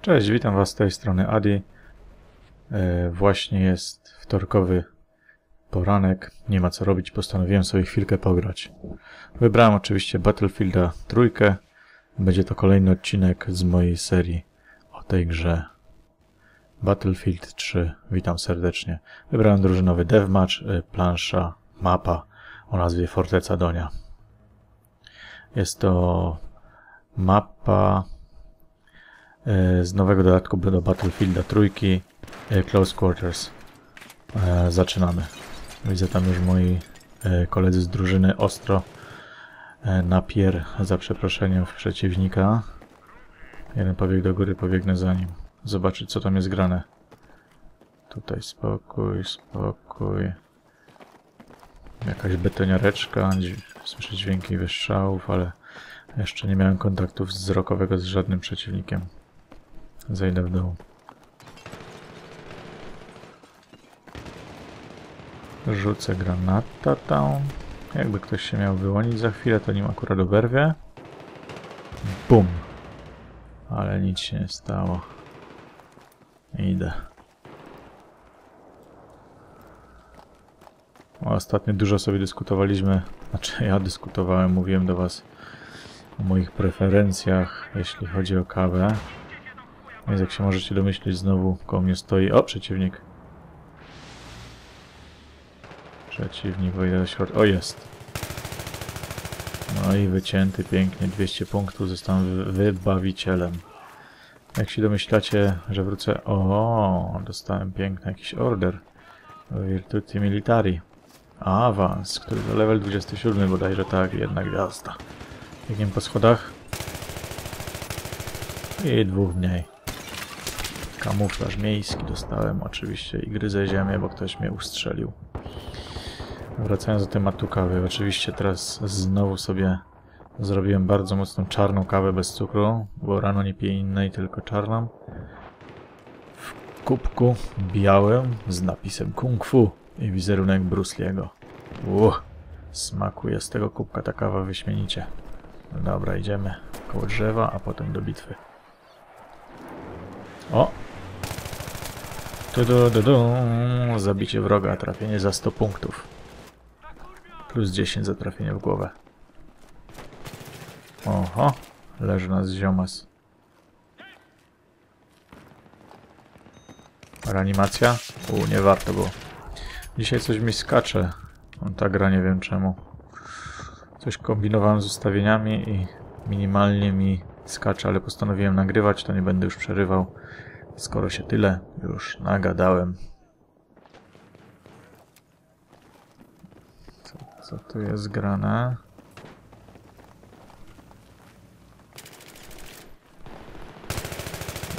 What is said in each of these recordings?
Cześć, witam Was z tej strony Adi. E, właśnie jest wtorkowy poranek, nie ma co robić, postanowiłem sobie chwilkę pograć. Wybrałem oczywiście Battlefielda trójkę. Będzie to kolejny odcinek z mojej serii o tej grze. Battlefield 3, witam serdecznie. Wybrałem drużynowy deathmatch, e, plansza, mapa o nazwie Forteca Donia. Jest to mapa z nowego dodatku do Battlefielda trójki e, Close Quarters. E, zaczynamy. Widzę tam już moi koledzy z drużyny ostro napier za przeproszeniem w przeciwnika. Jeden pobiegł do góry, pobiegnę za nim. Zobaczyć co tam jest grane. Tutaj spokój, spokój. Jakaś betoniareczka. Słyszę dźwięki wystrzałów, ale jeszcze nie miałem kontaktów wzrokowego z żadnym przeciwnikiem. Zejdę w dół. Rzucę granata tam. Jakby ktoś się miał wyłonić za chwilę, to nim akurat oberwie. Bum! Ale nic się nie stało. Idę. Ostatnio dużo sobie dyskutowaliśmy, znaczy ja dyskutowałem, mówiłem do was o moich preferencjach, jeśli chodzi o kawę. Więc jak się możecie domyślić, znowu koło mnie stoi... O, przeciwnik. Przeciwnik wejdzie do środka. O, jest. No i wycięty pięknie. 200 punktów. Zostałem wybawicielem. Jak się domyślacie, że wrócę... O, dostałem piękny jakiś order. Virtuti Militari. Awans, który to level 27 bodajże tak, jedna gwiazda. Biegiem po schodach. I dwóch mniej. Kamuflaż miejski dostałem oczywiście i gryzę ziemię, bo ktoś mnie ustrzelił. Wracając do tematu kawy, oczywiście teraz znowu sobie zrobiłem bardzo mocną czarną kawę bez cukru, bo rano nie piję innej, tylko czarną. W kubku białym z napisem Kung Fu i wizerunek Bruce Lee'ego. Uch, smakuje z tego kubka ta kawa wyśmienicie. Dobra, idziemy koło drzewa, a potem do bitwy. O, tu, du, du, du. Zabicie wroga, trafienie za 100 punktów. Plus 10 za trafienie w głowę. Oho, leży nas ziomas. Reanimacja? U, nie warto było. Dzisiaj coś mi skacze. Ta gra nie wiem czemu. Coś kombinowałem z ustawieniami i minimalnie mi skacze, ale postanowiłem nagrywać, to nie będę już przerywał. Skoro się tyle już nagadałem. Co, co tu jest grane?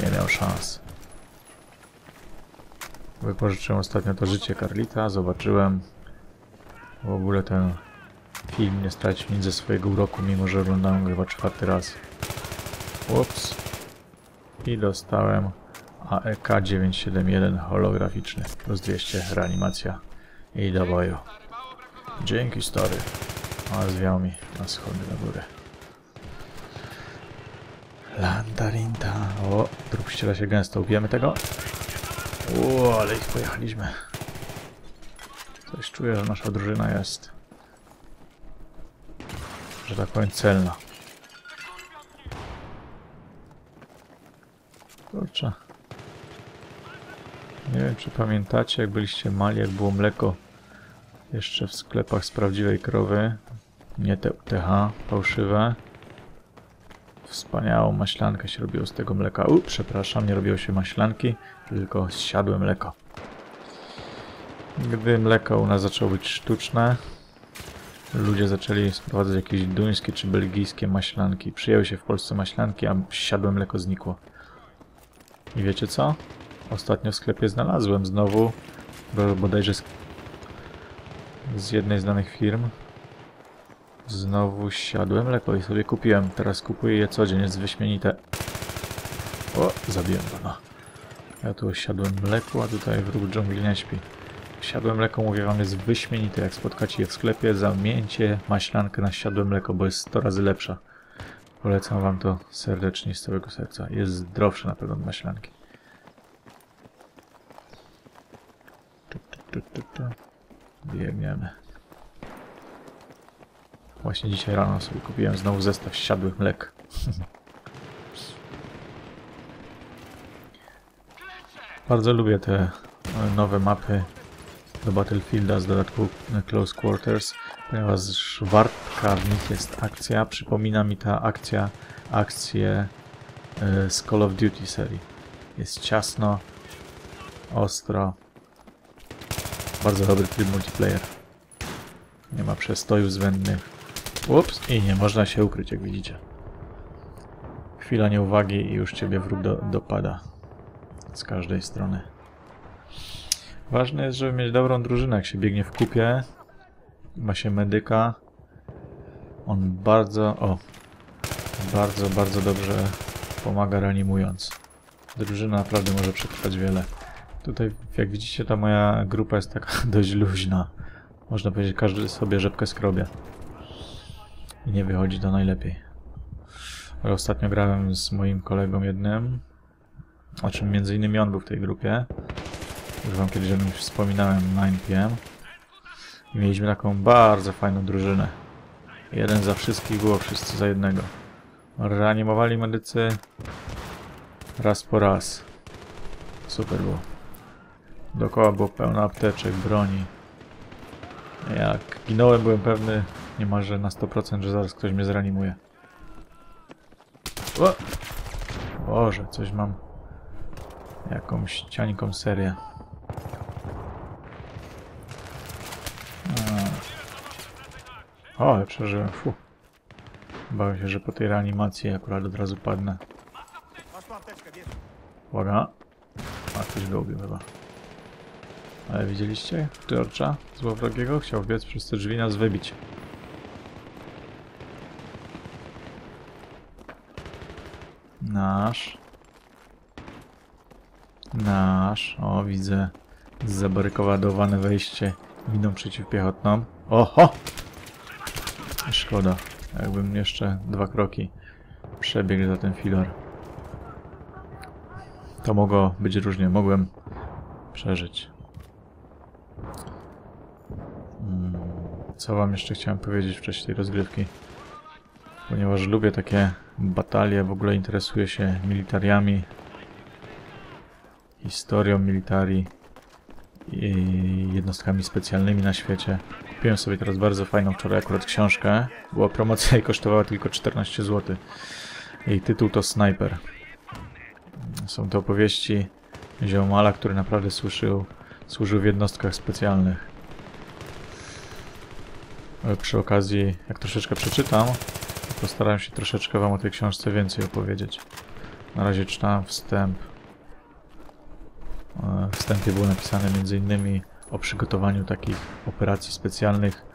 Nie miał szans. Wypożyczyłem ostatnio to życie Carlita, zobaczyłem. W ogóle ten film nie stracił nic ze swojego uroku, mimo że oglądałem go chyba czwarty raz. Ups. I dostałem AEK 971 holograficzny plus 200 reanimacja i do boju. Dzięki stary. A zwiał mi na schody na górę. Landarinta. O, trup ściela się gęsto. Ubijemy tego? O, ale ich pojechaliśmy. Coś czuję, że nasza drużyna jest, że tak powiem, celna. Kurczę. Nie wiem, czy pamiętacie, jak byliście mali, jak było mleko jeszcze w sklepach z prawdziwej krowy. Nie te UTH, fałszywe. Wspaniałą maślankę się robiło z tego mleka. U, przepraszam, nie robiło się maślanki, tylko zsiadłe mleko. Gdy mleko u nas zaczęło być sztuczne, ludzie zaczęli sprowadzać jakieś duńskie czy belgijskie maślanki. Przyjęły się w Polsce maślanki, a siadłe mleko znikło. I wiecie co? Ostatnio w sklepie znalazłem znowu, bo bodajże z, z jednej z danych firm. Znowu siadłem mleko i sobie kupiłem. Teraz kupuję je codziennie, jest wyśmienite. O, zabiłem no. Ja tu siadłem mleku, a tutaj wróg dżungli nie śpi. Siadłem mleko, mówię wam, jest wyśmienite. Jak spotkacie je w sklepie, zamieńcie maślankę na siadłe mleko, bo jest 100 razy lepsza. Polecam wam to serdecznie z całego serca. Jest zdrowsze na pewno od maślanki. Tu. Biegniemy. Właśnie dzisiaj rano sobie kupiłem znowu zestaw siadłych mlek. Bardzo lubię te e, nowe mapy do Battlefielda z dodatku Close Quarters, ponieważ wartka w nich jest akcja. Przypomina mi ta akcja akcję e, z Call of Duty serii. Jest ciasno, ostro. Bardzo dobry tryb multiplayer. Nie ma przestojów zbędnych. Ups, i nie można się ukryć, jak widzicie. Chwila nieuwagi i już ciebie wróg do, dopada. Z każdej strony. Ważne jest, żeby mieć dobrą drużynę, jak się biegnie w kupie. Ma się medyka. On bardzo, o, bardzo, bardzo dobrze pomaga reanimując. Drużyna naprawdę może przetrwać wiele. Tutaj, jak widzicie, ta moja grupa jest taka dość luźna. Można powiedzieć, każdy sobie rzepkę skrobie. I nie wychodzi to najlepiej. Ale ostatnio grałem z moim kolegą jednym, o czym między innymi on był w tej grupie. Już wam kiedyś o nim wspominałem, 9PM. I mieliśmy taką bardzo fajną drużynę. Jeden za wszystkich było, wszyscy za jednego. Reanimowali medycy raz po raz. Super było. Dookoła było pełno apteczek, broni. Jak ginąłem, byłem pewny niemalże na 100%, że zaraz ktoś mnie zreanimuje. O! Boże, coś mam. Jakąś ciańką serię. O, ja przeżyłem. Fu. Bałem się, że po tej reanimacji akurat od razu padnę. Uwaga. A, ktoś go ubił chyba. Ale widzieliście George'a złowrogiego? Chciał biec przez te drzwi nas wybić. Nasz. Nasz. O, widzę zabarykowadowane wejście winą przeciwpiechotną. Oho! Szkoda. Jakbym jeszcze dwa kroki przebiegł za ten filar. To mogło być różnie. Mogłem przeżyć. Hmm, Co wam jeszcze chciałem powiedzieć wcześniej tej rozgrywki? Ponieważ lubię takie batalie, w ogóle interesuję się militariami, historią militarii i jednostkami specjalnymi na świecie. Kupiłem sobie teraz bardzo fajną wczoraj akurat książkę. Była promocja i kosztowała tylko 14 zł. Jej tytuł to Sniper. Są to opowieści ziomala, który naprawdę służył, służył w jednostkach specjalnych. Przy okazji, jak troszeczkę przeczytam, postaram się troszeczkę wam o tej książce więcej opowiedzieć. Na razie czytałem wstęp. E, W wstępie było napisane m.in. o przygotowaniu takich operacji specjalnych,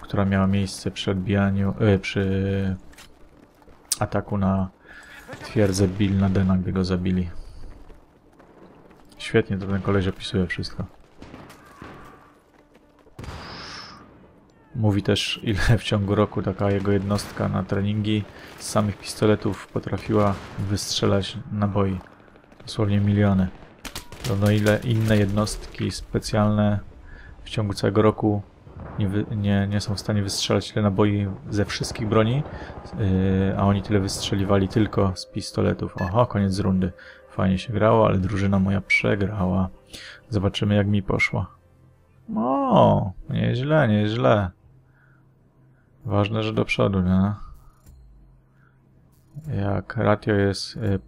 która miała miejsce przy odbijaniu, e, przy ataku na twierdzę Bill Nadena, gdy go zabili. Świetnie to ten koleś opisuje wszystko. Mówi też, ile w ciągu roku taka jego jednostka na treningi z samych pistoletów potrafiła wystrzelać naboi. Dosłownie miliony. Równo ile inne jednostki specjalne w ciągu całego roku nie, nie, nie są w stanie wystrzelać tyle naboi ze wszystkich broni, yy, a oni tyle wystrzeliwali tylko z pistoletów. Oho, koniec rundy. Fajnie się grało, ale drużyna moja przegrała. Zobaczymy jak mi poszło. O, nieźle, nieźle. Ważne, że do przodu, nie? Jak ratio jest y,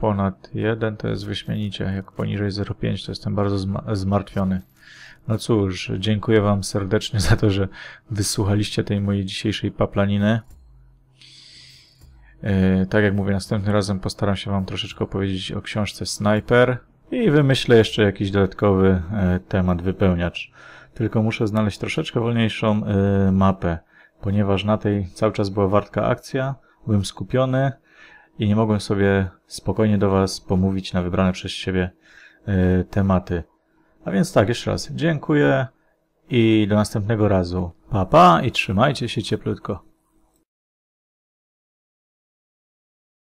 ponad 1, to jest wyśmienicie. Jak poniżej 0,5, to jestem bardzo zma zmartwiony. No cóż, dziękuję wam serdecznie za to, że wysłuchaliście tej mojej dzisiejszej paplaniny. Yy, tak jak mówię, następnym razem postaram się wam troszeczkę opowiedzieć o książce Sniper i wymyślę jeszcze jakiś dodatkowy yy, temat, wypełniacz. Tylko muszę znaleźć troszeczkę wolniejszą yy, mapę, ponieważ na tej cały czas była wartka akcja, byłem skupiony i nie mogłem sobie spokojnie do was pomówić na wybrane przez siebie yy, tematy. A więc tak, jeszcze raz dziękuję i do następnego razu. Pa, pa i trzymajcie się cieplutko.